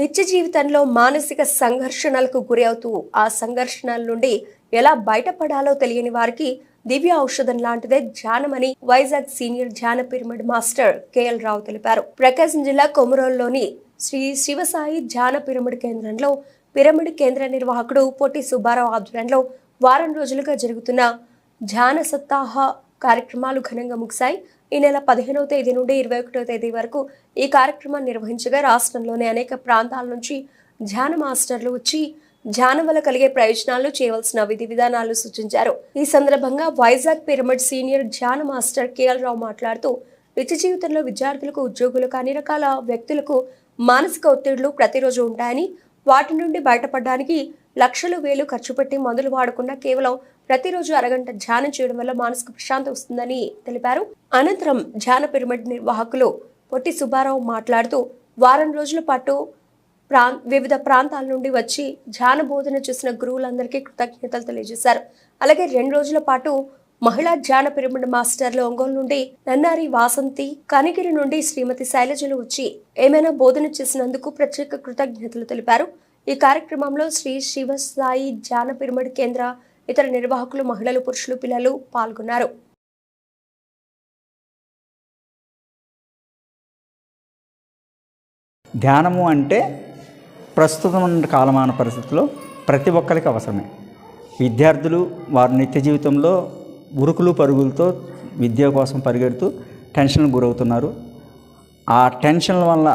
నిత్య జీవితంలో మానసిక సంఘర్షణలకు గురి అవుతూ ఆ సంఘర్షణల నుండి ఎలా బయటపడాలో తెలియని వారికి దివ్య ఔషధం లాంటిదే ధ్యానమని వైజాగ్ సీనియర్ ధ్యాన పిరమిడ్ మాస్టర్ కేఎల్ రావు తెలిపారు. ప్రకాశం జిల్లా కొమరోల్లోని శ్రీ శివసాయి ధ్యాన పిరమిడ్ కేంద్రంలో పిరమిడ్ కేంద్ర నిర్వాహకుడు పొట్టి సుబ్బారావు ఆధ్వర్యంలో వారం రోజులుగా జరుగుతున్న ధ్యాన సప్తాహ కార్యక్రమాలు ఘనంగా ముగిశాయి. ఈ నెల పదిహేనవ తేదీ నుండి ఇరవై ఒకటో తేదీ వరకు ఈ కార్యక్రమాన్ని నిర్వహించగా రాష్ట్రంలోని అనేక ప్రాంతాల నుంచి ధ్యాన మాస్టర్లు వచ్చి ధ్యానం వల్ల కలిగే ప్రయోజనాలు చేయవలసిన విధి విధానాలు సూచించారు. ఈ సందర్భంగా వైజాగ్ పిరమిడ్ సీనియర్ ధ్యాన మాస్టర్ కేఎల్ రావు మాట్లాడుతూ నిత్య జీవితంలో విద్యార్థులకు ఉద్యోగులకు అన్ని రకాల వ్యక్తులకు మానసిక ఒత్తిడులు ప్రతిరోజు ఉంటాయని వాటి నుండి బయటపడడానికి లక్షలు వేలు ఖర్చు పెట్టి మందులు వాడకుండా కేవలం ప్రతిరోజు అరగంట ధ్యానం చేయడం వల్ల మానసిక ప్రశాంతి వస్తుందని తెలిపారు. అనంతరం ధ్యాన పిరమిడ్ నిర్వాహకులు పొట్టి సుబ్బారావు మాట్లాడుతూ వారం రోజుల పాటు ప్రాం వివిధ ప్రాంతాల నుండి వచ్చి ధ్యాన బోధన చేసిన గురువులందరికీ కృతజ్ఞతలు తెలియజేశారు. అలాగే రెండు రోజుల పాటు మహిళా ధ్యాన పిరమిడ్ మాస్టర్లు ఒంగోలు నుండి నన్నారి వాసంతి కనిగిరి నుండి శ్రీమతి శైలజలు వచ్చి ఏమైనా బోధన చేసినందుకు ప్రత్యేక కృతజ్ఞతలు తెలిపారు. ఈ కార్యక్రమంలో శ్రీ శివసాయి ధ్యాన పిరమిడ్ కేంద్ర ఇతర నిర్వాహకులు మహిళలు పురుషులు పిల్లలు పాల్గొన్నారు. ధ్యానము అంటే ప్రస్తుతం ఉన్న కాలమాన పరిస్థితుల్లో ప్రతి ఒక్కరికి అవసరమే. విద్యార్థులు వారి నిత్య జీవితంలో ఉరుకులు పరుగులతో విద్య కోసం పరిగెడుతూ టెన్షన్కు గురవుతున్నారు. ఆ టెన్షన్ల వల్ల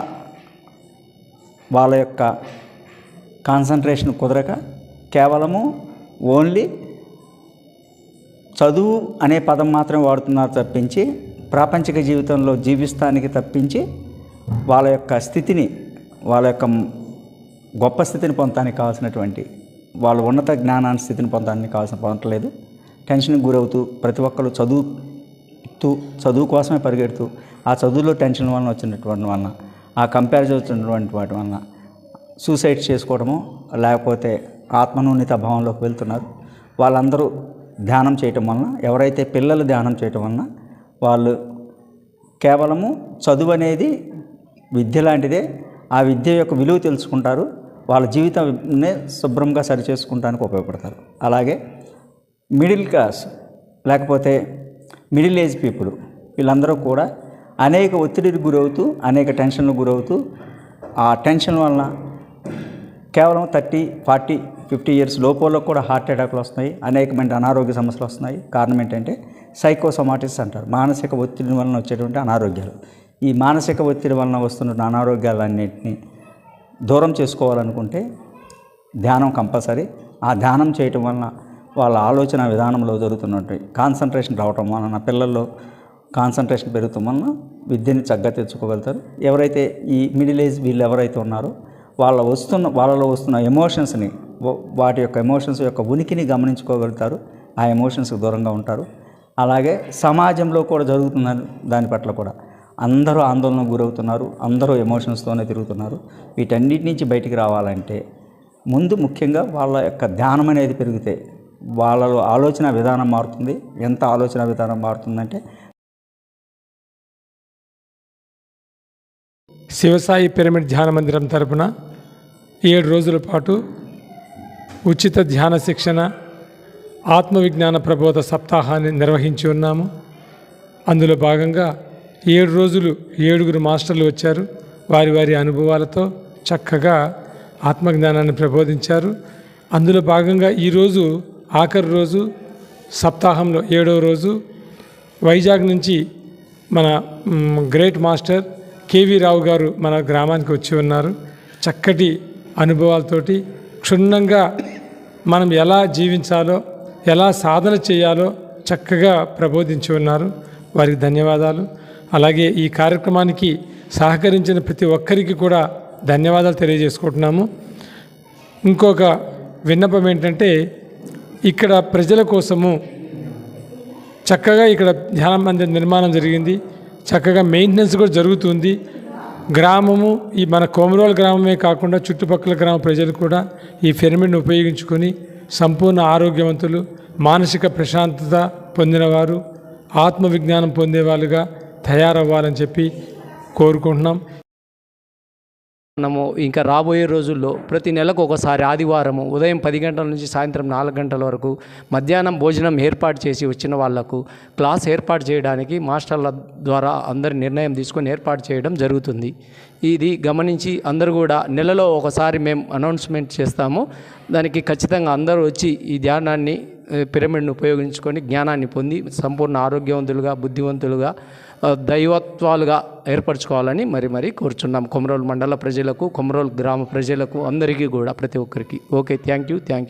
వాళ్ళ యొక్క కాన్సన్ట్రేషన్ కుదరక కేవలము ఓన్లీ చదువు అనే పదం మాత్రమే వాడుతున్నారు తప్పించి ప్రాపంచిక జీవితంలో జీవిస్తానికి తప్పించి వాళ్ళ యొక్క స్థితిని వాళ్ళ యొక్క గొప్ప స్థితిని పొందడానికి కావాల్సినటువంటి వాళ్ళ ఉన్నత జ్ఞానాన్ని స్థితిని పొందడానికి కావాల్సిన పొందట్లేదు టెన్షన్కి గురవుతూ ప్రతి ఒక్కరు చదువుతూ చదువు కోసమే పరిగెడుతూ ఆ చదువులో టెన్షన్ వలన వచ్చినటువంటి వలన ఆ కంపారిజన్ వచ్చినటువంటి వాటి వలన సూసైడ్ చేసుకోవడము లేకపోతే ఆత్మనూన్యత భావంలోకి వెళ్తున్నారు. వాళ్ళందరూ ధ్యానం చేయటం వలన ఎవరైతే పిల్లలు ధ్యానం చేయటం వలన వాళ్ళు కేవలము చదువు అనేది విద్య లాంటిదే ఆ విద్య యొక్క విలువ తెలుసుకుంటారు వాళ్ళ జీవితాన్ని శుభ్రంగా సరిచేసుకుంటానికి ఉపయోగపడతారు. అలాగే మిడిల్ క్లాస్ లేకపోతే మిడిల్ ఏజ్ పీపుల్ వీళ్ళందరూ కూడా అనేక ఒత్తిడికి గురవుతూ అనేక టెన్షన్లకు గురవుతూ ఆ టెన్షన్ వలన కేవలం థర్టీ ఫార్టీ ఫిఫ్టీ ఇయర్స్ లోపల కూడా హార్ట్ అటాక్లు వస్తున్నాయి. అనేకమైన అనారోగ్య సమస్యలు వస్తున్నాయి. కారణం ఏంటంటే సైకోసోమాటిస్ అంటారు. మానసిక ఒత్తిడి వలన వచ్చేటువంటి అనారోగ్యాలు. ఈ మానసిక ఒత్తిడి వలన వస్తున్న అనారోగ్యాలన్నింటినీ దూరం చేసుకోవాలనుకుంటే ధ్యానం కంపల్సరీ. ఆ ధ్యానం చేయటం వలన వాళ్ళ ఆలోచన విధానంలో జరుగుతున్నటువంటి కాన్సన్ట్రేషన్ రావటం వలన పిల్లల్లో కాన్సన్ట్రేషన్ పెరుగుతాం వలన విద్యని చక్కగా తెచ్చుకోగలుగుతారు. ఎవరైతే ఈ మిడిల్ ఏజ్ వీళ్ళు ఎవరైతే ఉన్నారో వాళ్ళ వస్తున్న వాళ్ళలో వస్తున్న ఎమోషన్స్ని వాటి యొక్క ఎమోషన్స్ యొక్క ఉనికిని గమనించుకోగలుగుతారు. ఆ ఎమోషన్స్కి దూరంగా ఉంటారు. అలాగే సమాజంలో కూడా జరుగుతున్న దాని పట్ల కూడా అందరూ ఆందోళనకు గురవుతున్నారు. అందరూ ఎమోషన్స్తోనే తిరుగుతున్నారు. వీటన్నిటి నుంచి బయటికి రావాలంటే ముందు ముఖ్యంగా వాళ్ళ యొక్క ధ్యానం అనేది పెరిగితే వాళ్ళలో ఆలోచన విధానం మారుతుంది. ఎంత ఆలోచన విధానం మారుతుందంటే శివసాయి పిరమిడ్ ధ్యాన మందిరం తరపున ఏడు రోజుల పాటు ఉచిత ధ్యాన శిక్షణ ఆత్మవిజ్ఞాన ప్రబోధ సప్తాహాన్ని నిర్వహించి ఉన్నాము. అందులో భాగంగా ఏడు రోజులు ఏడుగురు మాస్టర్లు వచ్చారు. వారి వారి అనుభవాలతో చక్కగా ఆత్మజ్ఞానాన్ని ప్రబోధించారు. అందులో భాగంగా ఈరోజు ఆఖరి రోజు సప్తాహంలో ఏడవ రోజు వైజాగ్ నుంచి మన గ్రేట్ మాస్టర్ కేవీ రావు గారు మన గ్రామానికి వచ్చి ఉన్నారు. చక్కటి అనుభవాలతోటి క్షుణ్ణంగా మనం ఎలా జీవించాలో ఎలా సాధన చేయాలో చక్కగా ప్రబోధించి ఉన్నారు. వారికి ధన్యవాదాలు. అలాగే ఈ కార్యక్రమానికి సహకరించిన ప్రతి ఒక్కరికి కూడా ధన్యవాదాలు తెలియజేసుకుంటున్నాము. ఇంకొక విన్నపం ఏంటంటే ఇక్కడ ప్రజల కోసము చక్కగా ఇక్కడ ధ్యాన మందిర నిర్మాణం జరిగింది. చక్కగా మెయింటెనెన్స్ కూడా జరుగుతుంది. గ్రామము ఈ మన కోమరోల్ గ్రామమే కాకుండా చుట్టుపక్కల గ్రామ ప్రజలు కూడా ఈ పిరమిడ్ని ఉపయోగించుకొని సంపూర్ణ ఆరోగ్యవంతులు మానసిక ప్రశాంతత పొందినవారు ఆత్మవిజ్ఞానం పొందేవాళ్ళుగా తయారవ్వాలని చెప్పి కోరుకుంటున్నాం. మనము ఇంకా రాబోయే రోజుల్లో ప్రతి నెలకు ఒకసారి ఆదివారము ఉదయం పది గంటల నుంచి సాయంత్రం నాలుగు గంటల వరకు మధ్యాహ్నం భోజనం ఏర్పాటు చేసి వచ్చిన వాళ్ళకు క్లాస్ ఏర్పాటు చేయడానికి మాస్టర్ల ద్వారా అందరి నిర్ణయం తీసుకొని ఏర్పాటు చేయడం జరుగుతుంది. ఇది గమనించి అందరూ కూడా నెలలో ఒకసారి మేము అనౌన్స్మెంట్ చేస్తాము. దానికి ఖచ్చితంగా అందరూ వచ్చి ఈ ధ్యానాన్ని పిరమిడ్ను ఉపయోగించుకొని జ్ఞానాన్ని పొంది సంపూర్ణ ఆరోగ్యవంతులుగా బుద్ధివంతులుగా దైవత్వాలుగా ఏర్పరచుకోవాలని మరి మరి కోరుచున్నాం. కొమరోలు మండల ప్రజలకు కొమరోలు గ్రామ ప్రజలకు అందరికీ కూడా ప్రతి ఒక్కరికి. Okay thank you thank you